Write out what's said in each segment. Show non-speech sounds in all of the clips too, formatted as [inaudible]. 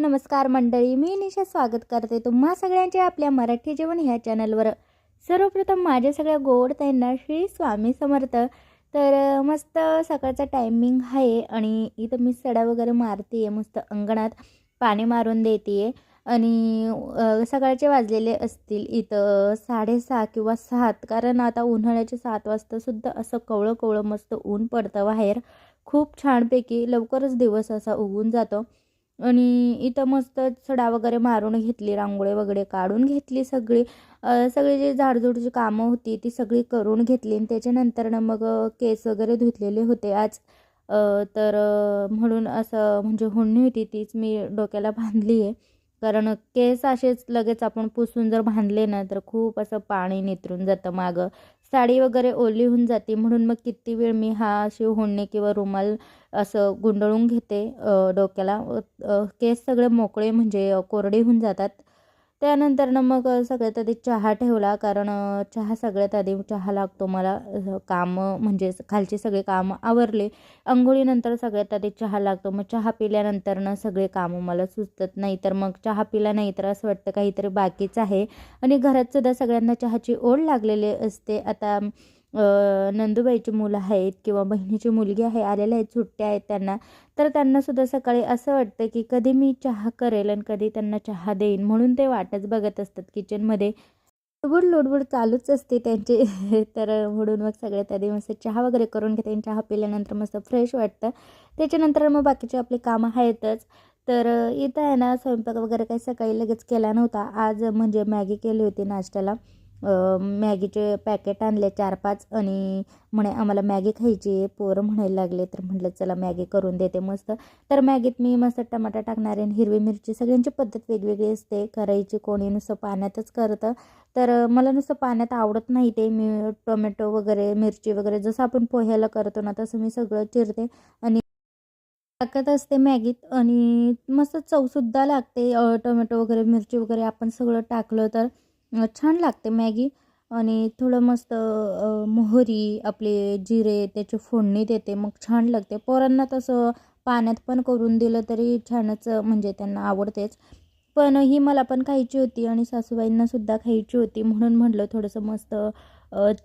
नमस्कार मंडळी मी निशा स्वागत करते तुम्हा सगळ्यांचे आपल्या मराठी जेवण ह्या चॅनलवर. सर्वप्रथम माझ्या सगळ्या गोड त्यांना श्री स्वामी समर्थ. तर मस्त सकाळचा टायमिंग आहे आणि इथं मी सडा वगैरे मारते आहे मस्त अंगणात पाणी मारून देते आहे आणि सकाळचे वाजलेले असतील इथं साडेसहा किंवा सात कारण आता उन्हाळ्याचे सात वाजतासुद्धा असं कवळं कवळं मस्त ऊन पडतं बाहेर. खूप छानपैकी लवकरच दिवस असा उगून जातो. आणि इथं मस्त सडा वगैरे मारून घेतली रांगोळी वगैरे काढून घेतली सगळी. सगळी जी झाडझुडची कामं होती ती सगळी करून घेतली आणि त्याच्यानंतर मग केस वगैरे धुतलेले होते आज. तर म्हणून असं म्हणजे हुंडी होती तीच मी डोक्याला बांधली आहे. कारण केस असेच लगेच आपण पुसून जर बांधले ना तर खूप असं पाणी नितरून जातं मागं. साडी वगैरे ओली होऊन जाते. म्हणून मग किती वेळ मी हा अशी होणे किंवा रुमाल असं गुंडळून घेते डोक्याला. केस सगळे मोकळे म्हणजे कोरडे होऊन जातात. त्यानंतरनं मग सगळ्यात आधी चहा ठेवला. कारण चहा सगळ्यात आधी चहा लागतो मला. कामं म्हणजे खालची सगळे कामं आवरले. अंघोळीनंतर सगळ्यात आधी चहा लागतो. मग चहा पिल्यानंतरनं सगळे कामं मला सुचतात. नाही तर मग चहा पिला नाही तर असं वाटतं काहीतरी बाकीच आहे. आणि घरातसुद्धा सगळ्यांना चहाची ओढ लागलेली असते. आता नंदूबाईची मुलं आहेत किंवा बहिणीची मुलगी आहे आलेल्या आहेत सुट्ट्या आहेत त्यांना तर त्यांनासुद्धा सकाळी असं वाटतं की कधी मी चहा करेल आणि कधी त्यांना चहा देईन म्हणून ते वाटच बघत असतात किचनमध्ये. लोडबुड लोडबुड चालूच असते त्यांची. [laughs] तर म्हणून मग सगळ्यात आधी मस्त चहा वगैरे करून घेते आणि चहा पिल्यानंतर मस्त फ्रेश वाटतं. त्याच्यानंतर मग बाकीचे आपले कामं आहेतच. तर इथं आहे ना स्वयंपाक वगैरे काही सकाळी लगेच केला नव्हता. आज म्हणजे मॅगी केली होती नाश्त्याला. मॅगीचे पॅकेट आणले चार पाच आणि म्हणे आम्हाला मॅगी खायची आहे. पोरं म्हणायला लागले तर म्हटलं चला मॅगी करून देते मस्त. तर मॅगीत मी मस्त टमाटा टाकणार आहे आणि हिरवी मिरची सगळ्यांची पद्धत वेगवेगळी असते. करायची कोणी नुसतं पाण्यातच करतं. तर मला नुसतं पाण्यात आवडत नाही ते. मी टोमॅटो वगैरे मिरची वगैरे जसं आपण पोह्याला करतो ना तसं मी सगळं चिरते आणि टाकत असते मॅगीत. आणि मस्त चवसुद्धा लागते. टोमॅटो वगैरे मिरची वगैरे आपण सगळं टाकलं तर छान लागते मॅगी. आणि थोडं मस्त मोहरी आपले जिरे त्याची फोडणी देते मग छान लागते. पोरांना तसं पाण्यात पण करून दिलं तरी छानच म्हणजे त्यांना आवडतेच. पण ही मला पण खायची होती आणि सासूबाईंनासुद्धा खायची होती म्हणून म्हटलं थोडंसं मस्त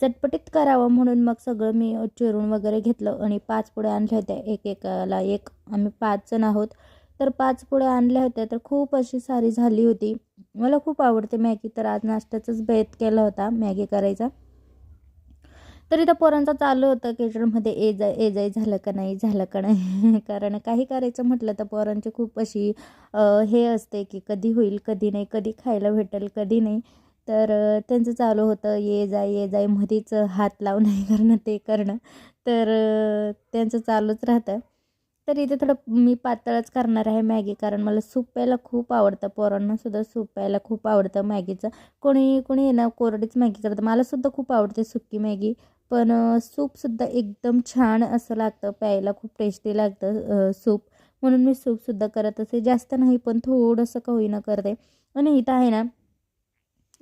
चटपटीत करावं म्हणून मग सगळं मी चिरून वगैरे घेतलं आणि पाच पुढे आणल्या होत्या. एक एकाला एक आम्ही पाच जण आहोत. तर पाच पुड्या आणल्या होत्या तर खूप अशी सारी झाली होती. मला खूप आवडते मॅगी. तर आज नाश्त्याचाच बेत केला होता मॅगी करायचा. तर इथं पोरांचं चालू होतं किचनमध्ये ए जाय ए जाय झालं का नाही झालं का नाही. [laughs] कारण काही करायचं म्हटलं तर पोरांची खूप अशी हे असते की कधी होईल कधी नाही कधी खायला भेटेल कधी नाही. तर त्यांचं चालू होतं ये जाय ये जाय मध्येच हात लावून [laughs] हे करणं ते करणं. तर त्यांचं चालूच राहतं. तर इथे थोडं मी पातळच करणार आहे मॅगी कारण मला सूप प्यायला खूप आवडतं. पोरांनासुद्धा सूप प्यायला खूप आवडतं मॅगीचं. कोणी कोणी आहे ना कोरडीच मॅगी करतं. मलासुद्धा खूप आवडते सुकी मॅगी पण सूपसुद्धा एकदम छान असं लागतं प्यायला खूप टेस्टी लागतं सूप. म्हणून मी सूपसुद्धा करत असे. जास्त नाही पण थोडंसं का होईना करते. आणि इथं आहे ना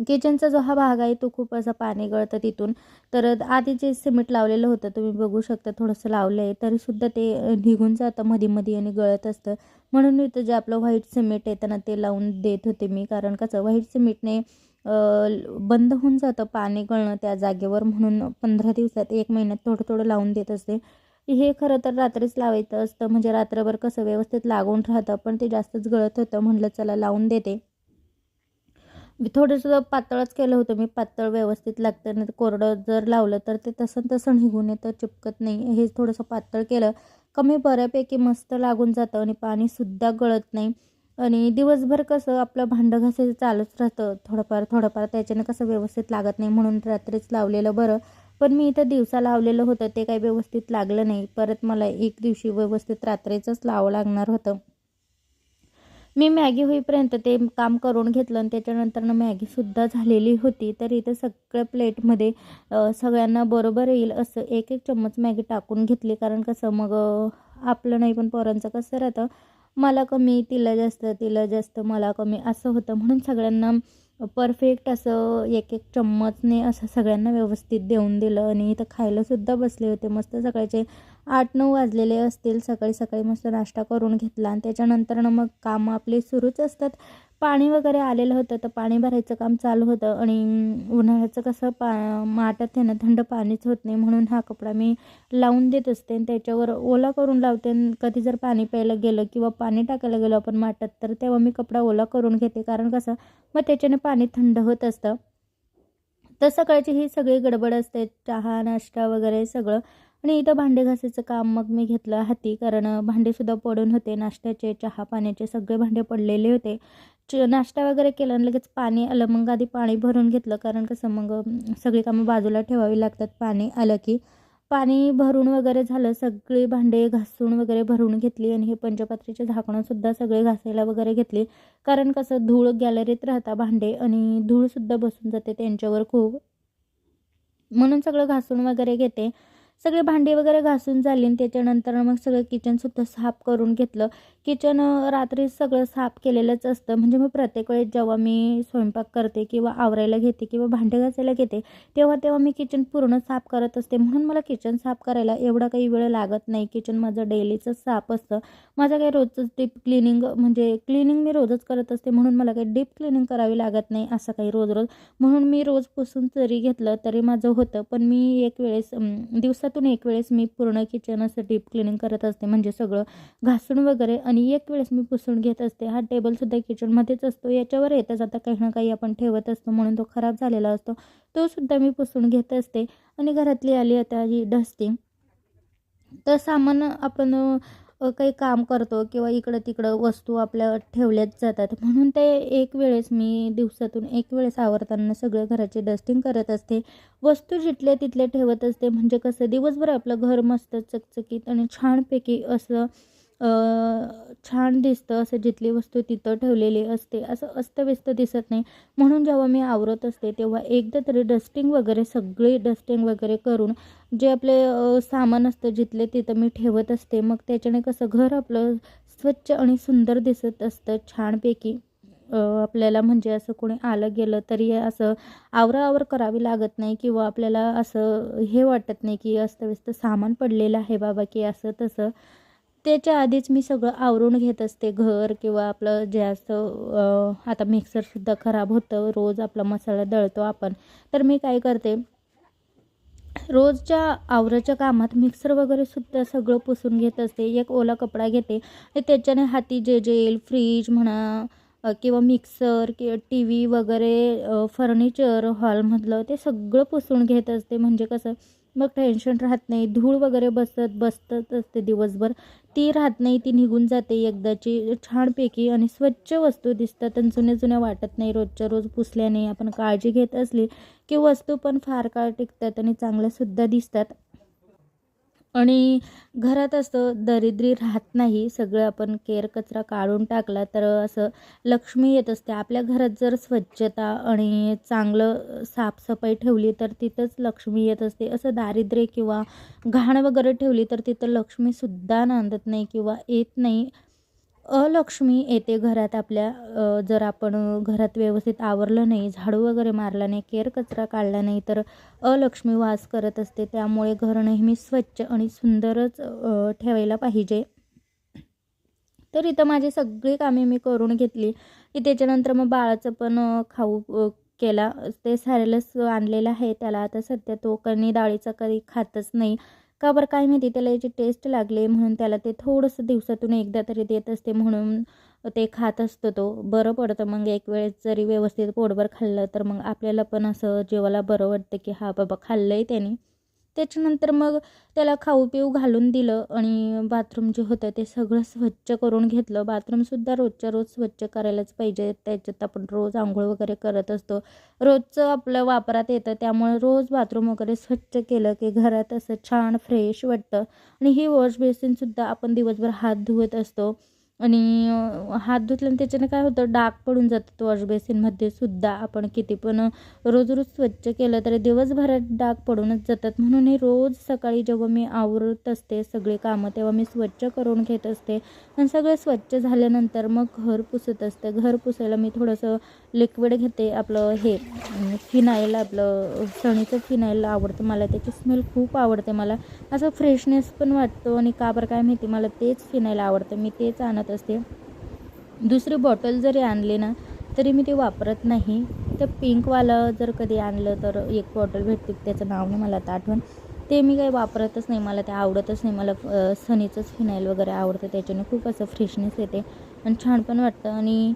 किचनचा जो हा भाग आहे तो खूप असा पाणी गळतं तिथून. तर आधी जे सिमेंट लावलेलं होतं तुम्ही बघू शकता थोडंसं लावलं आहे तरीसुद्धा ते निघून जातं मध्ये मध्ये आणि गळत असतं. म्हणून मी इथं जे आपलं व्हाईट सिमेंट येतं ना ते लावून देत होते मी. कारण कसं व्हाईट सिमेंटने बंद होऊन जातं पाणी गळणं त्या जागेवर. म्हणून पंधरा दिवसात एक महिन्यात थोडं थोडं लावून देत असते. हे खरं तर रात्रीच लावायचं असतं. म्हणजे रात्रभर कसं व्यवस्थित लागून राहतं पण ते जास्तच गळत होतं. म्हणलं चला लावून देते. मी थोडंसं पातळच केलं होतं. मी पातळ व्यवस्थित लागतं नाही तर कोरडं जर लावलं तर ते तसं तसं निघून येतं चिपकत नाही. हे थोडंसं पातळ केलं. कमी बऱ्यापैकी मस्त लागून जातं आणि पाणीसुद्धा गळत नाही. आणि दिवसभर कसं आपलं भांडं घासायचं चालूच राहतं. थोडंफार थोडंफार त्याच्याने कसं व्यवस्थित लागत नाही म्हणून रात्रीच लावलेलं बरं. पण मी इथं दिवसा लावलेलं होतं. ते काही व्यवस्थित लागलं नाही. परत मला एक दिवशी व्यवस्थित रात्रीचंच लावावं लागणार होतं. मी मॅगी होईपर्यंत ते काम करून घेतलं आणि त्याच्यानंतरनं मॅगीसुद्धा झालेली होती. तर इथं सगळ्या प्लेटमध्ये सगळ्यांना बरोबर येईल असं एक एक चम्मच मॅगी टाकून घेतली. कारण कसं मग आपलं नाही पण पोरांचं कसं राहतं मला कमी तिला जास्त तिला जास्त मला कमी असं होतं. म्हणून सगळ्यांना परफेक्ट असं एक एक चम्मचने असं सगळ्यांना व्यवस्थित देऊन दिलं. आणि इथं खायलासुद्धा बसले होते. मस्त सकाळचे आठ नऊ वाजलेले असतील. सकाळी सकाळी मस्त नाश्ता करून घेतला. आणि त्याच्यानंतर मग कामं आपली सुरूच असतात. पाणी वगैरे आलेलं होतं तर पाणी भरायचं काम चालू होतं आणि उन्हाळ्याचं कसं पा माठात आहे ना थंड पाणीच होत नाही म्हणून हा कपडा मी लावून देत असते आणि त्याच्यावर ओला करून लावते आणि कधी जर पाणी प्यायला गेलं किंवा पाणी टाकायला गेलो आपण माठात तर तेव्हा मी कपडा ओला करून घेते. कारण कसं मग त्याच्याने पाणी थंड होत असतं. तर सकाळची ही सगळी गडबड असते चहा नाश्ता वगैरे सगळं. आणि इथं भांडे घासायचं काम मग मी घेतलं हाती कारण भांडेसुद्धा पडून होते. नाश्त्याचे चहा पाण्याचे सगळे भांडे पडलेले होते. च नाश्ता वगैरे केला आणि लगेच पाणी आलं. मग आधी पाणी भरून घेतलं कारण कसं मग सगळी कामं बाजूला ठेवावी लागतात. पाणी आलं की पाणी भरून वगैरे झालं सगळी भांडे घासून वगैरे भरून घेतली आणि हे पंचपात्रीचे झाकणंसुद्धा सगळे घासायला वगैरे घेतली. कारण कसं धूळ गॅलरीत राहता भांडे आणि धूळसुद्धा बसून जाते त्यांच्यावर खूप. म्हणून सगळं घासून वगैरे घेते. सगळे भांडी वगैरे घासून झाले आणि त्याच्यानंतर मग सगळं किचनसुद्धा साफ करून घेतलं. किचन रात्री सगळं साफ केलेलंच असतं. म्हणजे मी प्रत्येक वेळेस जेव्हा मी स्वयंपाक करते किंवा आवरायला घेते किंवा भांडे घासायला घेते तेव्हा तेव्हा मी किचन पूर्ण साफ करत असते. म्हणून मला किचन साफ करायला एवढा काही वेळ लागत नाही. किचन माझं डेलीचं साफ असतं. माझं काही रोजचं डीप क्लिनिंग म्हणजे क्लिनिंग मी रोजच करत असते. म्हणून मला काही डीप क्लिनिंग करावी लागत नाही असं काही रोज रोज. म्हणून मी रोज पुसून जरी घेतलं तरी माझं होतं. पण मी एक वेळेस दिवसात दिवसातून एक वेळेस मी पूर्ण किचन असं डीप क्लिनिंग करत असते. म्हणजे सगळं घासून वगैरे आणि एक वेळेस मी पुसून घेत असते. हा टेबलसुद्धा किचनमध्येच असतो. याच्यावर येतच जाता काही ना काही आपण ठेवत असतो. म्हणून तो खराब झालेला असतो. तो सुद्धा मी पुसून घेत असते. आणि घरातली आली आता ही डस्टिंग तर सामान आपण काही काम करतो किंवा इकडं तिकडं वस्तू आपल्या ठेवल्याच जातात. म्हणून ते एक वेळेस मी दिवसातून एक वेळेस आवरताना सगळं घराचे डस्टिंग करत असते. वस्तू जिथले तिथले ठेवत असते. म्हणजे कसं दिवसभर आपलं घर मस्त चकचकीत आणि छानपैकी असं छान दिसतं असं जिथली वस्तू तिथं ठेवलेली असते असं अस्तव्यस्त दिसत नाही. म्हणून जेव्हा मी आवरत असते तेव्हा एकदा तरी डस्टिंग वगैरे सगळी डस्टिंग वगैरे करून जे आपले सामान असतं जिथले तिथं मी ठेवत असते मग त्याच्याने कसं घर आपलं स्वच्छ आणि सुंदर दिसत असतं छानपैकी. आपल्याला म्हणजे असं कोणी आलं गेलं तरी असं आवराआवर करावी लागत नाही किंवा आपल्याला असं हे वाटत नाही की अस्तव्यस्त सामान पडलेलं आहे बाबा की असं तसं. त्याच्या आधीच मी सगळं आवरून घेत असते. घर किंवा आपलं जे असं आता मिक्सरसुद्धा खराब होतं. रोज आपला मसाला दळतो आपण. तर मी काय करते रोजच्या आवराच्या कामात मिक्सर वगैरे सुद्धा सगळं पुसून घेत असते. एक ओला कपडा घेते. आणि त्याच्याने हाती जे जे येईल फ्रीज म्हणा किंवा मिक्सर किंवा टी व्ही वगैरे फर्निचर हॉलमधलं ते सगळं पुसून घेत असते. म्हणजे कसं मग टेन्शन राहत नाही. धूळ वगैरे बसत बसतच असते दिवसभर. ती राहत नाही ती निघून जाते एकदाची. छानपैकी आणि स्वच्छ वस्तू दिसतात आणि जुन्या जुन्या वाटत नाही. रोजच्या रोज पुसल्याने आपण काळजी घेत असली की वस्तू पण फार काळ टिकतात आणि चांगल्यासुद्धा दिसतात. आणि घरात असं दरिद्री राहत नाही सगळं आपण केर कचरा काढून टाकला तर असं लक्ष्मी येत असते. आपल्या घरात जर स्वच्छता आणि चांगलं साफसफाई ठेवली तर तिथंच लक्ष्मी येत असते. असं दारिद्र्य किंवा घाण वगैरे ठेवली तर तिथं लक्ष्मीसुद्धा नांदत नाही किंवा येत नाही. अलक्ष्मी येते घरात आपल्या जर आपण घरात व्यवस्थित आवरलं नाही झाडू वगैरे मारला नाही केर कचरा काढला नाही तर अलक्ष्मी वास करत असते. त्यामुळे घर नेहमी स्वच्छ आणि सुंदरच ठेवायला पाहिजे. तर इथं माझी सगळी कामे मी करून घेतली. की त्याच्यानंतर मग बाळाचं पण खाऊ केला. ते सॅरेलस आणलेलं आहे. त्याला आता सध्या तो कणी डाळीचा कधी खातच नाही. का बरं काय माहिती त्याला याची टेस्ट लागले म्हणून त्याला ते थोडंसं दिवसातून एकदा तरी देत असते म्हणून ते खात असतो तो. बरं पडतं मग एक वेळेस जरी व्यवस्थित पोटभर खाल्लं तर मग आपल्याला पण असं जेवायला बरं वाटतं की हा बाबा खाल्लं आहे त्याने. त्याच्यानंतर मग त्याला खाऊ पिऊ घालून दिलं आणि बाथरूम जे होतं ते सगळं स्वच्छ करून घेतलं. बाथरूमसुद्धा रोजच्या रोज स्वच्छ करायलाच पाहिजे. त्याच्यात आपण रोज आंघोळ वगैरे करत असतो. रोजचं आपलं वापरात येतं. त्यामुळे रोज बाथरूम वगैरे स्वच्छ केलं की घरात असं छान फ्रेश वाटतं. आणि ही वॉश बेसिनसुद्धा आपण दिवसभर हात धुवत असतो. आणि हात धुतल्याने त्याच्याने काय होतं डाग पडून जातात वॉश बेसिनमध्ये सुद्धा. आपण किती पण रोज रोज स्वच्छ केलं तरी दिवसभरात डाग पडूनच जातात. म्हणून हे रोज सकाळी जेव्हा मी आवरत असते सगळे कामं तेव्हा मी स्वच्छ करून घेत असते. आणि सगळं स्वच्छ झाल्यानंतर मग घर पुसत असते. घर पुसायला मी थोडंसं लिक्विड घेते आपलं हे फिनाईल आपलं सणीचं फिनाईल आवडतं मला. त्याची स्मेल खूप आवडते मला. असं फ्रेशनेस पण वाटतो आणि का बरं काय माहिती मला तेच फिनाईल आवडतं. मी तेच आणत असते. दुसरी बॉटल जरी आणली ना तरी मी ते वापरत नाही. तर पिंकवालं जर कधी आणलं तर एक बॉटल भेटते त्याचं नाव नाही मला आता आठवण. ते मी काही वापरतच नाही मला ते आवडतच नाही. मला सनीचंच फिनाईल वगैरे आवडतं त्याच्याने खूप असं फ्रेशनेस येते आणि छान पण वाटतं. आणि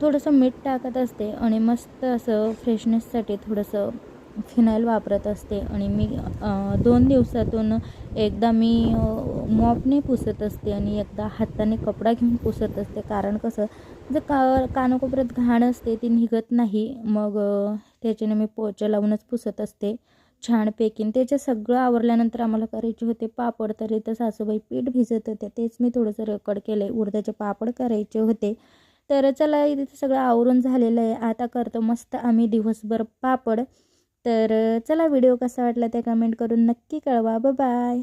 थोडंसं मीठ टाकत असते आणि मस्त असं फ्रेशनेससाठी थोडंसं फिनाईल वापरत असते आणि मी दोन दिवसातून एकदा मी मॉपने पुसत असते आणि एकदा हाताने कपडा घेऊन पुसत असते. कारण कसं जर का कानाकोपऱ्यात घाण असते ती निघत नाही. मग त्याच्याने मी पोचा लावूनच पुसत असते. छानपैकी त्याचे सगळं आवरल्यानंतर आम्हाला करायचे होते पापड तर इथं सासूबाई पीठ भिजत होते तेच मी थोडंसं रेकॉर्ड केलं आहे उडदाचे पापड करायचे होते. तर चला इथे सगळं आवरून झालेलं आहे. आता करतो मस्त आम्ही दिवसभर पापड. तर चला व्हिडिओ कसा वाटला ते कमेंट करून नक्की कळवा. बाय